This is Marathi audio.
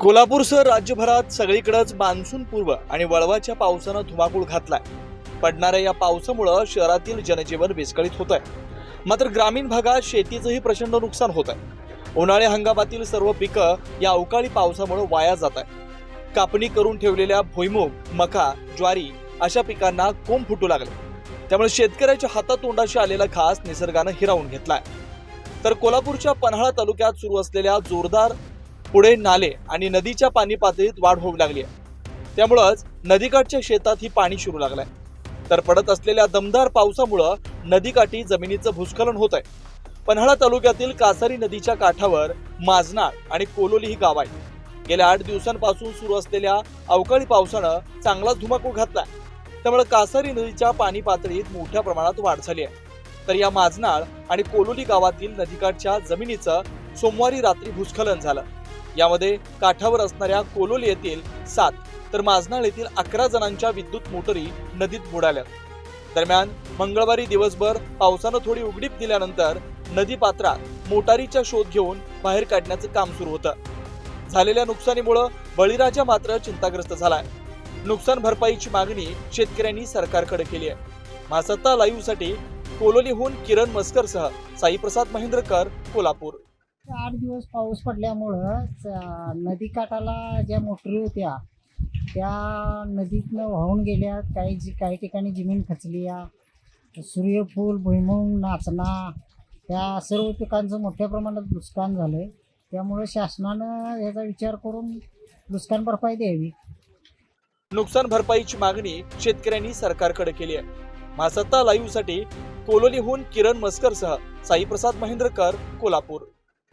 कोल्हापूरसह राज्यभरात सगळीकडेच मान्सून पूर्व आणि वळवाच्या पावसानं धुमाकूळ घातलाय. पडणाऱ्या या पावसामुळं शहरातील जनजीवन विस्कळीत होत आहे मात्र ग्रामीण भागात शेतीचंही प्रचंड नुकसान होत आहे उन्हाळी हंगामातील सर्व पिकं या अवकाळी पावसामुळे वाया जात आहे कापणी करून ठेवलेल्या भुईमूग मका ज्वारी अशा पिकांना कोंब फुटू लागले. त्यामुळे शेतकऱ्याच्या हातातोंडाशी आलेला घास निसर्गानं हिरावून घेतलाय. तर कोल्हापूरच्या पन्हाळा तालुक्यात सुरू असलेल्या जोरदार पुढे नाले आणि नदीच्या पाणी पातळीत वाढ होऊ लागली आहे. त्यामुळंच नदीकाठच्या शेतात ही पाणी शिरू लागलंय. तर पडत असलेल्या दमदार पावसामुळं नदीकाठी जमिनीचं भूस्खलन होत आहे पन्हाळा तालुक्यातील कासारी नदीच्या काठावर माजनाळ आणि कोलोली ही गाव आहे गेल्या आठ दिवसांपासून सुरू असलेल्या अवकाळी पावसानं चांगला धुमाकूळ घातलाय. त्यामुळे कासारी नदीच्या पाणी पातळीत मोठ्या प्रमाणात वाढ झाली आहे. तर या माजनाळ आणि कोलोली गावातील नदीकाठच्या जमिनीचं सोमवारी रात्री भूस्खलन झालं. यामध्ये काठावर असणाऱ्या कोलोली येथील सात तर माजनाळ येथील अकरा जणांच्या विद्युत मोटरी नदीत बुडाल्या. दरम्यान मंगळवारी दिवसभर पावसानं थोडी उघडीप दिल्यानंतर नदी पात्रात मोटारीचा शोध घेऊन बाहेर काढण्याचं काम सुरू होतं. झालेल्या नुकसानीमुळं बळीराजा मात्र चिंताग्रस्त झालाय. नुकसान भरपाईची मागणी शेतकऱ्यांनी सरकारकडे केली आहे. महासत्ता लाईव्हसाठी कोलोलीहून किरण मस्करसह साईप्रसाद महेंद्रकर कोल्हापूर. आठ दिवस पाऊस पडल्यामुळं नदीकाठाला ज्या मोटरी होत्या त्या नदीतनं वाहून गेल्या. काही जी काही ठिकाणी जमीन खचली या सूर्यफूल भुईमुंग नाचणा त्या सर्व पिकांचं मोठ्या प्रमाणात नुकसान झालं आहे त्यामुळे शासनानं याचा विचार करून नुकसान भरपाई द्यावी. नुकसान भरपाईची मागणी शेतकऱ्यांनी सरकारकडे केली आहे. महासत्ता लाईव्हसाठी कोलोलीहून किरण मस्करसह साईप्रसाद महेंद्रकर कोल्हापूर.